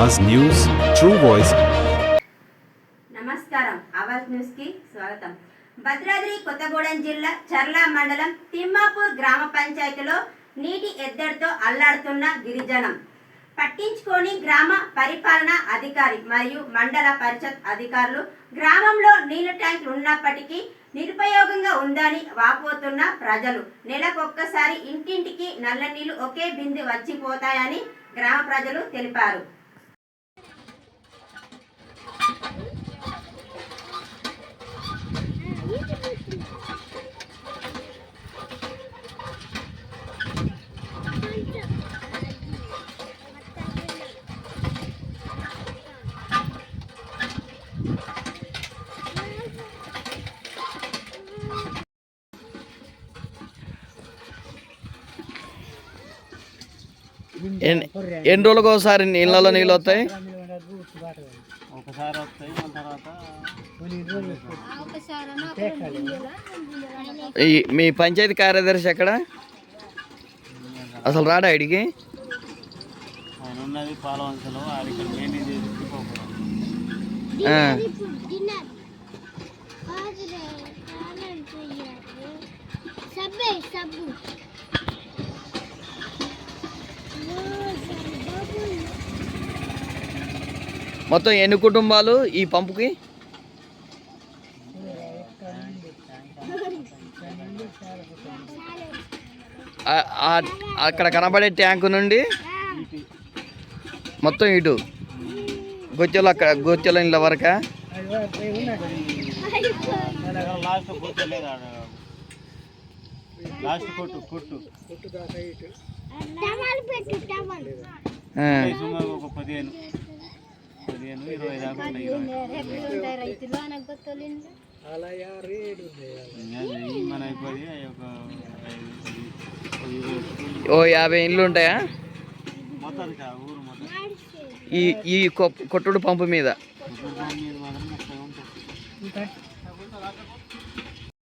అవాజ్ news true voice. నమస్కారం. అవాజ్ న్యూస్కి స్వాగతం. భద్రాద్రి కొత్తగూడెం జిల్లా చర్ల మండలం తిమ్మాపూర్ గ్రామ పంచాయతీలో నీటి ఎద్దడితో అల్లాడుతున్న గిరిజనం. పట్టించుకొని గ్రామ పరిపాలన అధికారి మరియు మండల పరిషత్ అధికారులు గ్రామంలో నీళ్ళ ట్యాంకులు ఉన్నప్పటికీ నిరుపయోగంగా ఉందని వాపోతున్న ప్రజలు. నెలకొక్కసారి ఇంటింటికి నల్ల నీళ్ళు ఒకే బిందు వచ్చిపోతాయని గ్రామ ప్రజలు తెలిపారు. ఎన్ని ఎన్ని రోజులకు ఒకసారి నీళ్ళలో నీళ్ళు వస్తాయి? ఒకసారి వస్తాయి మన తర్వాత ఈ మీ పంచాయతీ కార్యదర్శి ఎక్కడ? అసలు రాడా ఆడికి సబ్బు. మొత్తం ఎన్ని కుటుంబాలు ఈ పంపుకి? అక్కడ కనబడే ట్యాంకు నుండి మొత్తం ఇటు. గొచ్చెలు అక్కడ గొచ్చెల ఇళ్ళ వరకా? ఒక పదిహేను పదిహేను ఇరవై దాకా ఉన్నాయి మన అయిపోయి ఒక. ఓ యాభై ఇండ్లు ఉంటాయా? ఈ ఈ కొట్టుడు పంపు మీద.